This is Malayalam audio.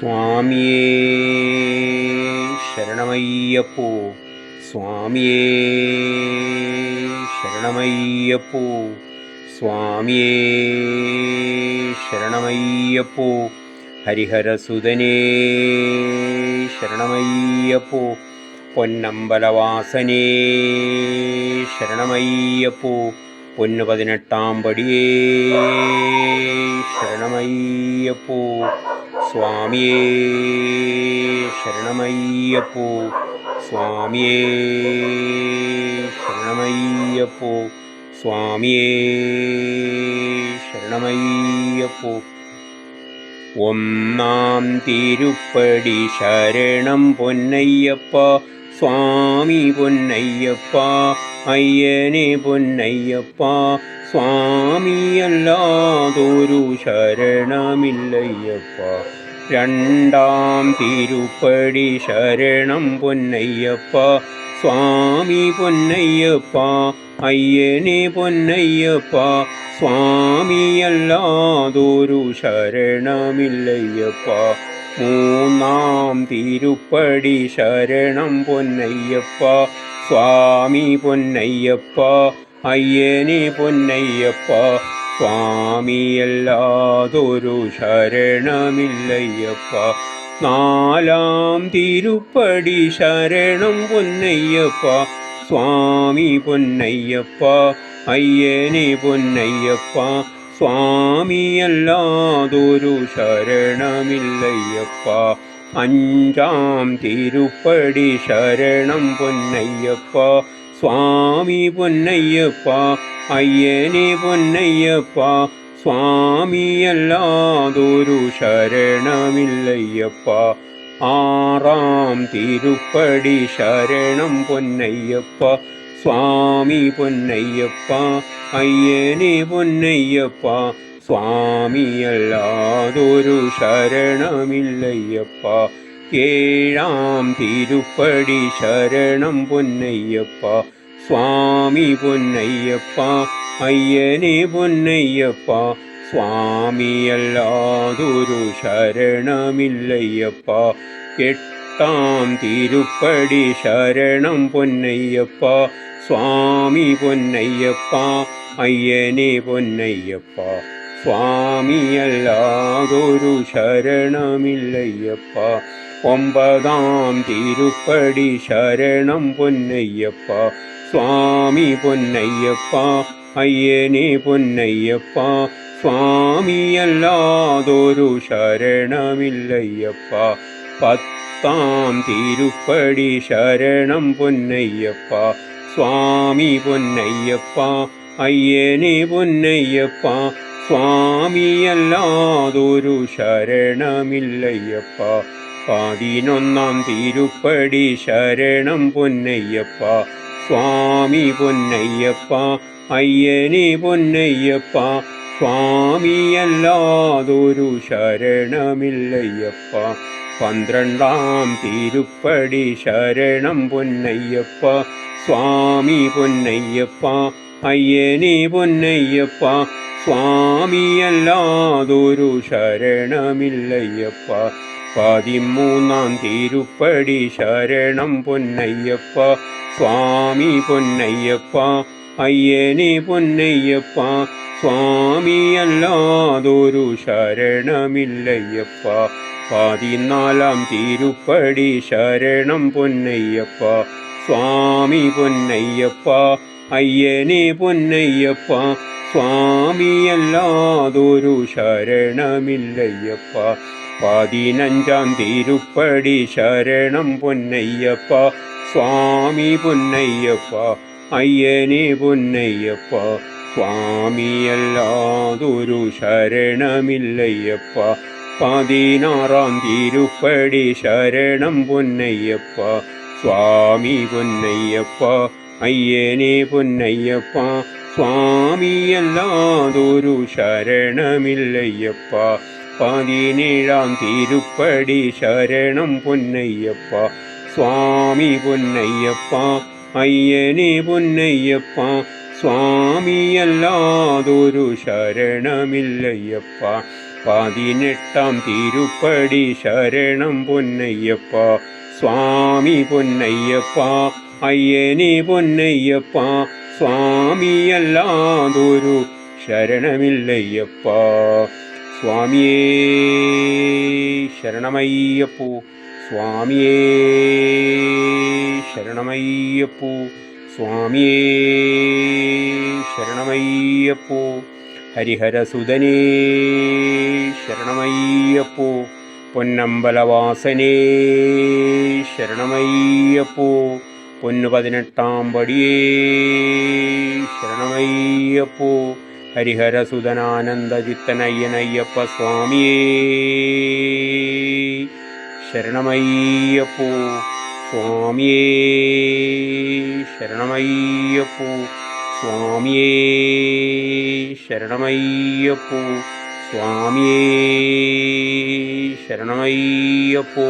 സ്വാമിയേ ശരണമയ്യപ്പോ സ്വാമിയേ ശരണമയ്യപ്പോ സ്വാമിയേ ശരണമയ്യപ്പോ ഹരിഹരസുതനേ ശരണമയ്യപ്പോ പൊന്നമ്പലവാസനേ ശരണമയ്യപ്പോ പൊന്നു പതിനെട്ടാം പടിയേ ശരണമയ്യപ്പോ സ്വാമിയേ ശരണമയ്യപ്പോ. സ്വാമിയേ ശരണമയ്യപ്പോ. സ്വാമിയേ ശരണമയ്യപ്പോ. ഒന്നാം തിരുപ്പടി ശരണം പൊന്നയ്യപ്പ സ്വാമി പൊന്നയ്യപ്പ അയ്യനെ പൊന്നയ്യപ്പ സ്വാമിയല്ലാതൊരു ശരണമില്ലയ്യപ്പ. രണ്ടാം തിരുപ്പടി ശരണം പൊന്നയ്യപ്പ. സ്വാമി പൊന്നയ്യപ്പ അയ്യനെ പൊന്നയ്യപ്പ. സ്വാമിയല്ലാതൊരു ശരണമില്ലയ്യപ്പ. മൂന്നാം തിരുപ്പടി ശരണം പൊന്നയ്യപ്പ. സ്വാമി പൊന്നയ്യപ്പ. അയ്യനെ പൊന്നയ്യപ്പ സ്വാമിയല്ലാതൊരു ശരണമില്ലയ്യപ്പ. നാലാം തിരുപ്പടി ശരണം പൊന്നയ്യപ്പ സ്വാമി പൊന്നയ്യപ്പ. അയ്യനെ പൊന്നയ്യപ്പ സ്വാമിയല്ലാതൊരു ശരണമില്ലയ്യപ്പ. അഞ്ചാം തിരുപ്പടി ശരണം പൊന്നയ്യപ്പ സ്വാമി പൊന്നയ്യപ്പ അയ്യനെ പൊന്നയ്യപ്പ സ്വാമിയല്ലാതൊരു ശരണമില്ലയ്യപ്പ. ആറാം തിരുപ്പടി ശരണം പൊന്നയ്യപ്പ സ്വാമി പൊന്നയ്യപ്പ അയ്യനെ പൊന്നയ്യപ്പ സ്വാമിയല്ലാതൊരു ശരണമില്ലയ്യപ്പ. ഏഴാം തിരുപ്പടി ശരണം പൊന്നയ്യപ്പ സ്വാമി പൊന്നയ്യപ്പ അയ്യനെ പൊന്നയ്യപ്പ സ്വാമിയല്ലാതൊരു ശരണമില്ലയ്യപ്പ. എട്ടാം തിരുപ്പടി ശരണം പൊന്നയ്യപ്പ സ്വാമി പൊന്നയ്യപ്പ അയ്യനെ പൊന്നയ്യപ്പ. സ്വാമിയല്ലാതൊരു ശരണമില്ലയ്യപ്പ. ഒമ്പതാം തിരുപ്പടി ശരണം പൊന്നയ്യപ്പ സ്വാമി പൊന്നയ്യപ്പ അയ്യനെ പൊന്നയ്യപ്പ സ്വാമിയല്ലാതൊരു ശരണമില്ലയ്യപ്പ. പത്താം തിരുപ്പടി ശരണം പൊന്നയ്യപ്പ സ്വാമി പൊന്നയ്യപ്പ അയ്യനെ പൊന്നയ്യപ്പ സ്വാമിയല്ലാതൊരു ശരണമില്ലയ്യപ്പ. പതിനൊന്നാം തിരുപ്പടി ശരണം പൊന്നയ്യപ്പ സ്വാമി പൊന്നയ്യപ്പ അയ്യനെ പൊന്നയ്യപ്പ സ്വാമിയല്ലാതൊരു ശരണമില്ലയ്യപ്പ. പന്ത്രണ്ടാം തിരുപ്പടി ശരണം പൊന്നയ്യപ്പ സ്വാമി പൊന്നയ്യപ്പ അയ്യനെ പൊന്നയ്യപ്പ സ്വാമിയല്ലാതൊരു ശരണമില്ലയ്യപ്പ. പതിമൂന്നാം തിരുപ്പടി ശരണം പൊന്നയ്യപ്പ സ്വാമി പൊന്നയ്യപ്പ അയ്യനെ പൊന്നയ്യപ്പ സ്വാമിയല്ലാതൊരു ശരണമില്ലയ്യപ്പ. പതിനാലാം തിരുപ്പടി ശരണം പൊന്നയ്യപ്പ സ്വാമി പൊന്നയ്യപ്പ അയ്യനെ പൊന്നയ്യപ്പ സ്വാമിയല്ലാതൊരു ശരണമില്ലയ്യപ്പ. പതിനഞ്ചാം തിരുപ്പടി ശരണം പൊന്നയ്യപ്പ. സ്വാമി പൊന്നയ്യപ്പ അയ്യനെ പൊന്നയ്യപ്പ. സ്വാമിയല്ലാതൊരു ശരണമില്ലയ്യപ്പ. പതിനാറാം തിരുപ്പടി ശരണം പൊന്നയ്യപ്പ. സ്വാമി പൊന്നയ്യപ്പ അയ്യനെ പൊന്നയ്യപ്പ. സ്വാമിയല്ലാതൊരു ശരണമില്ലയ്യപ്പ. പതിനേഴാം തിരുപ്പടി ശരണം പൊന്നയ്യപ്പ. സ്വാമി പൊന്നയ്യപ്പ അയ്യനെ പൊന്നയ്യപ്പ. സ്വാമിയല്ലാതൊരു ശരണമില്ലയ്യപ്പ. പതിനെട്ടാം തിരുപ്പടി ശരണം പൊന്നയ്യപ്പ. സ്വാമി പൊന്നയ്യപ്പ അയ്യനെ പൊന്നയ്യപ്പ. സ്വാമിയല്ലാതൊരു ശരണമില്ലയ്യപ്പ. സ്വാമിയേ ശരണമയ്യപ്പൂ. സ്വാമിയേ ശരണമയ്യപ്പൂ. സ്വാമിയേ ശരണമയ്യപ്പൂ. ഹരിഹരസുതനേ ശരണമയ്യപ്പൂ. പൊന്നമ്പലവാസനേ ശരണമയ്യപ്പോ. പൊന്നു പതിനെട്ടാം പടിയേ. ശരണമയ്യപ്പോ ഹരിഹരസുതനാനന്ദചിത്തനയ്യനയ്യപ്പ സ്വാമിയേ. ശരണമയ്യപ്പോ സ്വാമിയേ. ശരണമയ്യപ്പോ സ്വാമിയേ. ശരണമയ്യപ്പോ സ്വാമിയേ. ശരണമയ്യപ്പോ